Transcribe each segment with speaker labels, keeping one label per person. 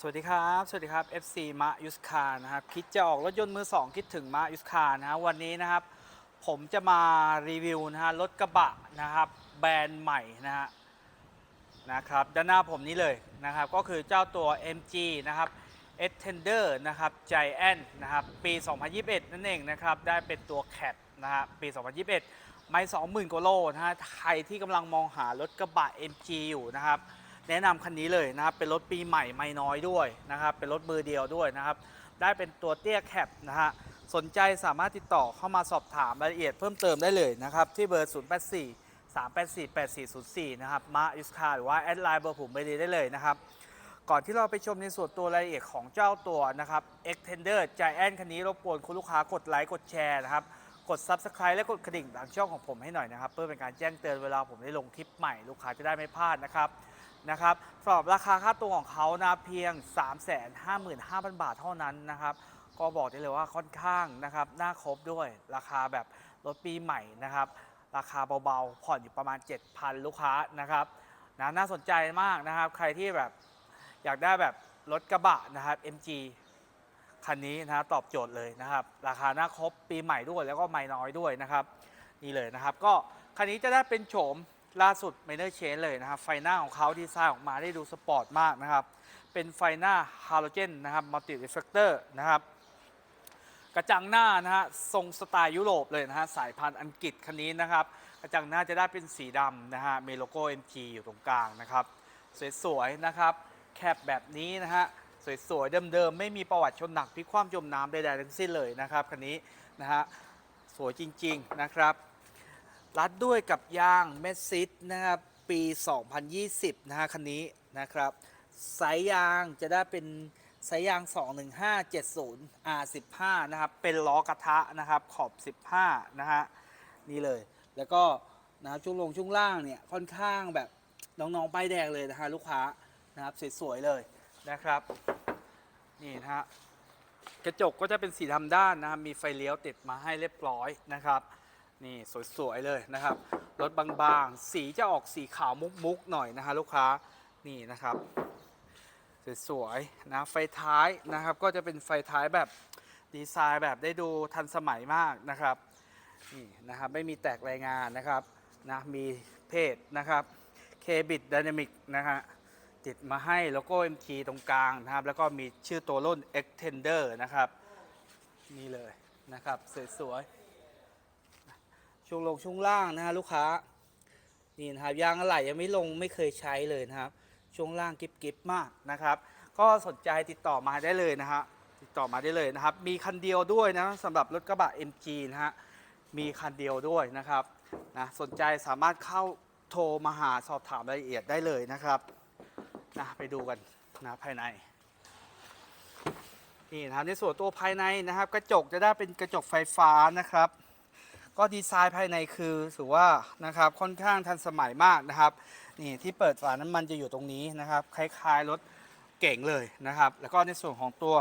Speaker 1: สวัสดีครับ สวัสดีครับ FC มะยุสคานะครับ คิดจะออกรถยนต์มือ 2 คิดถึงมะยุสคานะฮะวันนี้นะครับ ผมจะมารีวิวนะฮะรถกระบะนะครับแบรนด์ใหม่นะฮะนะครับด้านหน้าผมนี้เลยนะครับ ก็คือเจ้าตัว MG นะครับ e t e n d e r นะครับ Giant นะครับ ปี 2021 นั่นเองนะครับ ได้เป็นตัวแคปนะฮะปี 2021 ไม่ 20,000กว่าโลนะฮะใครที่กำลังมองหารถกระบะ MG อยู่นะครับ แนะนำคันนี้เลยนะครับ เป็นรถปีใหม่ไม่น้อยด้วยนะครับ เป็นรถมือเดียวด้วยนะครับ ได้เป็นตัวเตี้ยแคปนะฮะ สนใจสามารถติดต่อเข้ามาสอบถามรายละเอียดเพิ่มเติมได้เลยนะครับ ที่เบอร์ 084 384 8404 นะครับ มาอิสคาหรือว่าแอดไลน์เบอร์ผมไปดีได้เลยนะครับ ก่อนที่เราไปชมในส่วนตัวรายละเอียดของเจ้าตัวนะครับ Extender Giant คันนี้รบกวนคุณลูกค้ากดไลค์กดแชร์นะครับกด Subscribe และกดกระดิ่งหลังช่องของผมให้หน่อยนะครับ เพื่อเป็นการแจ้งเตือนเวลาผมได้ลงคลิปใหม่ ลูกค้าจะได้ไม่พลาดนะครับ นะครับสำหรับราคาค่าตัวของเขานะเพียง 355,000 บาทเท่านั้นนะครับ ก็บอกได้เลยว่าค่อนข้างนะครับน่าครบด้วยราคาแบบรถปีใหม่นะครับ ราคาเบาๆ ผ่อนอยู่ประมาณ 7,000 ลูกค้านะครับนะน่าสนใจมากนะครับ ใครที่แบบอยากได้แบบรถกระบะนะครับ MG คันนี้นะตอบโจทย์เลยนะครับ ราคาน้าครบปีใหม่ด้วยแล้วก็ไม่น้อยด้วยนะครับ นี่เลยนะครับ ก็คันนี้จะได้เป็นโฉม ล่าสุดไมเนอร์เชนเลยนะครับไฟหน้าของเขาดีไซน์ออกมาได้ดูสปอร์ตมากนะครับ เป็นไฟหน้าฮาโลเจนนะครับมัลติ r ร f เฟ c เตอร์นะครับกระจังหน้านะฮะทรงสไตล์ยุโรปเลยนะฮะสายพันธุ์อังกฤษคันนี้นะครับกระจังหน้าจะได้เป็นสีดำนะฮะมีโลโก้ MG อยู่ตรงกลางนะครับสวยๆนะครับแคปแบบนี้นะฮะสวยๆเดิมๆไม่มีประวัติชนหนักพลิกคว่ำจมน้ำใดๆทั้งสิ้นเลยนะครับคันนี้นะฮะสวยจริงๆนะครับ รัดด้วยกับยางเมสซิตนะครับปี 2020 นะฮะคันนี้นะครับ สายยางจะได้เป็นสายยาง 21570 R15 นะครับ เป็นล้อกระทะนะครับขอบ 15 นะฮะนี่เลยแล้วก็นะครับช่วงลงช่วงล่างเนี่ยค่อนข้างแบบน้องๆป้ายแดงเลยนะฮะลูกค้านะครับสวยๆเลยนะครับนี่นะฮะกระจกก็จะเป็นสีดำด้านนะครับมีไฟเลี้ยวติดมาให้เรียบร้อยนะครับ นี่สวยๆเลยนะครับ รถบางๆ สีจะออกสีขาวมุกๆหน่อยนะฮะลูกค้านี่นะครับ สวยๆนะไฟท้ายนะครับ ก็จะเป็นไฟท้ายแบบดีไซน์แบบได้ดูทันสมัยมากนะครับนี่นะครับไม่มีแตกรายงานนะครับนะมีเพจนะครับ k b i t Dynamic นะฮะติดมาให้โลโก้ MT ตรงกลางนะครับ แล้วก็มีชื่อตัวรุ่น Extender นะครับ นี่เลยนะครับ สวยๆ ช่วงลงช่วงล่างนะฮะลูกค้านี่นะครับยางอะไหล่ยังไม่ลงไม่เคยใช้เลยนะครับ ช่วงล่างกิบกิบมากนะครับ ก็สนใจติดต่อมาได้เลยนะฮะติดต่อมาได้เลยนะครับ มีคันเดียวด้วยนะสำหรับรถกระบะ MG นะฮะมีคันเดียวด้วยนะครับนะสนใจสามารถเข้าโทรมาหาสอบถามรายละเอียดได้เลยนะครับนะไปดูกันนะภายในนี่นะครับในส่วนตัวภายในนะครับ กระจกจะได้เป็นกระจกไฟฟ้านะครับ ก็ดีไซน์ภายในคือถือว่านะครับค่อนข้างทันสมัยมากนะครับ นี่ที่เปิดฝาน้ำมันจะอยู่ตรงนี้นะครับ คล้ายๆรถเก่งเลยนะครับ แล้วก็ในส่วนของตัว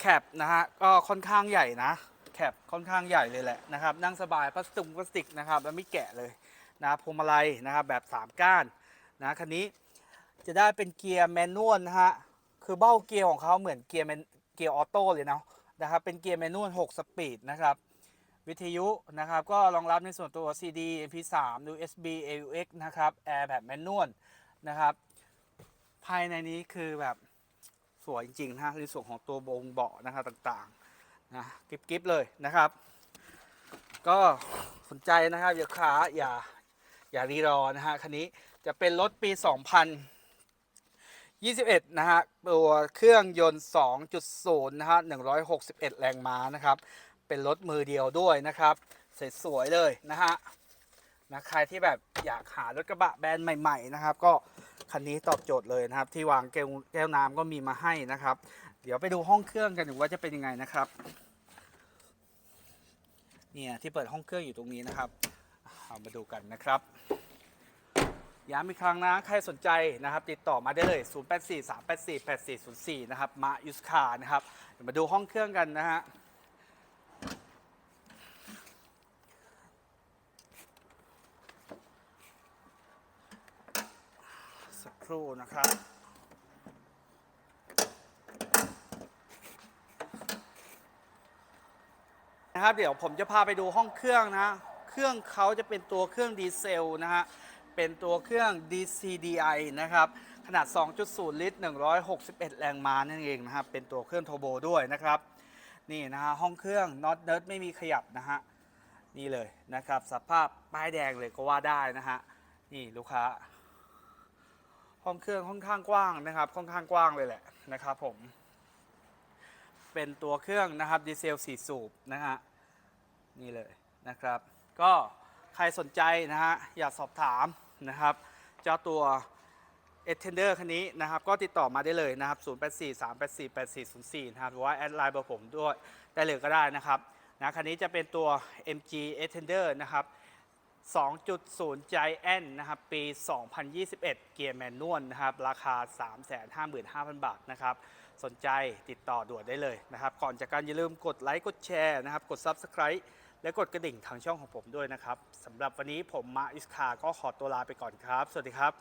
Speaker 1: แคปนะฮะก็ค่อนข้างใหญ่นะแคปค่อนข้างใหญ่เลยแหละนะครับ นั่งสบายพลาสติกพลาสติกนะครับแล้วไม่แกะเลยนะพวงมาลัยนะครับแบบ 3 ก้านนะคันนี้จะได้เป็นเกียร์แมนนวลนะฮะคือเบ้าเกียร์ของเขาเหมือนเกียร์แมนเกียร์ออโต้เลยเนาะนะครับเป็นเกียร์แมนนวล6สปีดนะครับ วิทยุนะครับ ก็รองรับในส่วนตัว CD MP3 USB AUX นะครับ Air แบบแมนนวลนะครับ ภายในนี้คือแบบสวยจริงๆนะในส่วนของตัวบงเบาะนะครับต่างๆนะกิบๆเลยนะครับ ก็สนใจนะครับอย่าขาอย่าอย่ารีรอนะฮะคันนี้จะเป็นรถปี 2021 นะฮะตัวเครื่องยนต์ 2.0 นะฮะ 161 แรงม้านะครับ เป็นรถมือเดียวด้วยนะครับสวยๆเลยนะฮะนะใครที่แบบอยากหารถกระบะแบรนด์ใหม่ ๆ นะครับ ก็คันนี้ตอบโจทย์เลยนะครับ ที่วางแก้วแก้วน้ำก็มีมาให้นะครับ เดี๋ยวไปดูห้องเครื่องกันดูว่าจะเป็นยังไงนะครับเนี่ยที่เปิดห้องเครื่องอยู่ตรงนี้นะครับเอามาดูกันนะครับย้ำอีกครั้งนะ ใครสนใจนะครับ ติดต่อมาได้เลย 0843848404 นะครับ มายุสคานะครับมาดูห้องเครื่องกันนะฮะ ครู่นะครับ นะครับเดี๋ยวผมจะพาไปดูห้องเครื่องนะ เครื่องเขาจะเป็นตัวเครื่องดีเซลนะฮะ เป็นตัวเครื่อง DCDI นะครับ ขนาด 2.0 ลิตร 161 แรงม้านั่นเองนะครับ เป็นตัวเครื่องโทโบด้วยนะครับ นี่นะฮะห้องเครื่องน็อตเนิร์ดไม่มีขยับนะฮะ นี่เลยนะครับ สภาพป้ายแดงเลยก็ว่าได้นะฮะ นี่ลูกค้า ห้องเครื่องค่อนข้างกว้างนะครับ ค่อนข้างกว้างเลยแหละนะครับผม เป็นตัวเครื่องนะครับดีเซล4สูบนะฮะนี่เลยนะครับ ก็ใครสนใจนะฮะอยากสอบถามนะครับเจ้าตัว e t e n d e r คันนี้นะครับ ก็ติดต่อมาได้เลยนะครับ 0843848404 นะครับหรือว่าแอดไลน์เบอร์ผมด้วยได้เลยก็ได้นะครับนะคันนี้จะเป็นตัว MG e t e n d e r นะครับ 2.0 Giant นะครับ ปี 2021 เกียร์แมนนวลนะครับ ราคา 355,000 บาทนะครับ สนใจติดต่อด่วนได้เลยนะครับ ก่อนจากการอย่าลืมกดไลค์ กดแชร์นะครับ กด Subscribe และกดกระดิ่งทางช่องของผมด้วยนะครับสำหรับวันนี้ผมมาอิสคาก็ขอตัวลาไปก่อนครับ สวัสดีครับ